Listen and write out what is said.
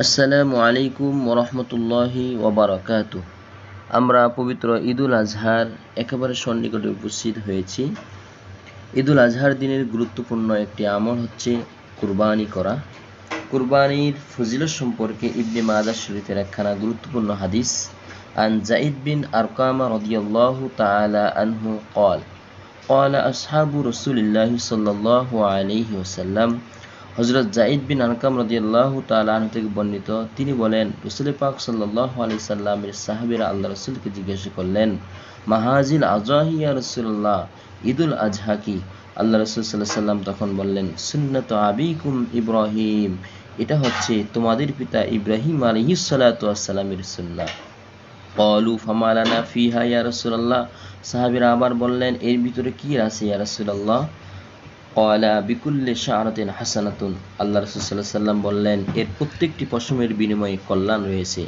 আসসালামু আলাইকুম ওরহমতুল্লাহি ওবরাকাত আমরা পবিত্র ঈদুল আজহার একেবারে সন্নিকটে উপস্থিত হয়েছি ঈদুল আজহার দিনের গুরুত্বপূর্ণ একটি আমল হচ্ছে কুরবানি করা কুরবানির ফজিলত সম্পর্কে ইবনে মাদা শরীফের একখানা গুরুত্বপূর্ণ হাদিস আন জাইদ বিন আরকামা রদিয়াল্লাহু তাআলা আনহু قال قال أصحاب رسول الله صلى الله عليه وسلم হজরত জাইদ বিন আনকাম রদিয়াল্লাহ তালাহ থেকে বর্ণিত, তিনি বলেন, রসুল পাক সাল্লাহ আলি সাল্লামের সাহাবিরা আল্লাহ রসুলকে জিজ্ঞাসা করলেন, মাহাজিল আজহাহিয়া রসুল্লাহ ঈদুল আজহা কি? আল্লাহ রসুল সাল্লাহ সাল্লাম তখন বললেন, সুন্নত আবিকুম ইব্রাহিম। এটা হচ্ছে তোমাদের পিতা ইব্রাহিম আলহিসাল্লামের সুন্না কলু ফামালানা ফিহা ইয়া রসুল্লাহ সাহাবিরা আবার বললেন, এর ভিতরে কি আছে ইয়া রসুল্লাহ কলা বিকুল্লে শাহরাতিন হাসানাতুন। আল্লাহ রসুল্লাহ সাল্লাম বললেন এর প্রত্যেকটি পশমের বিনিময়ে কল্যাণ রয়েছে।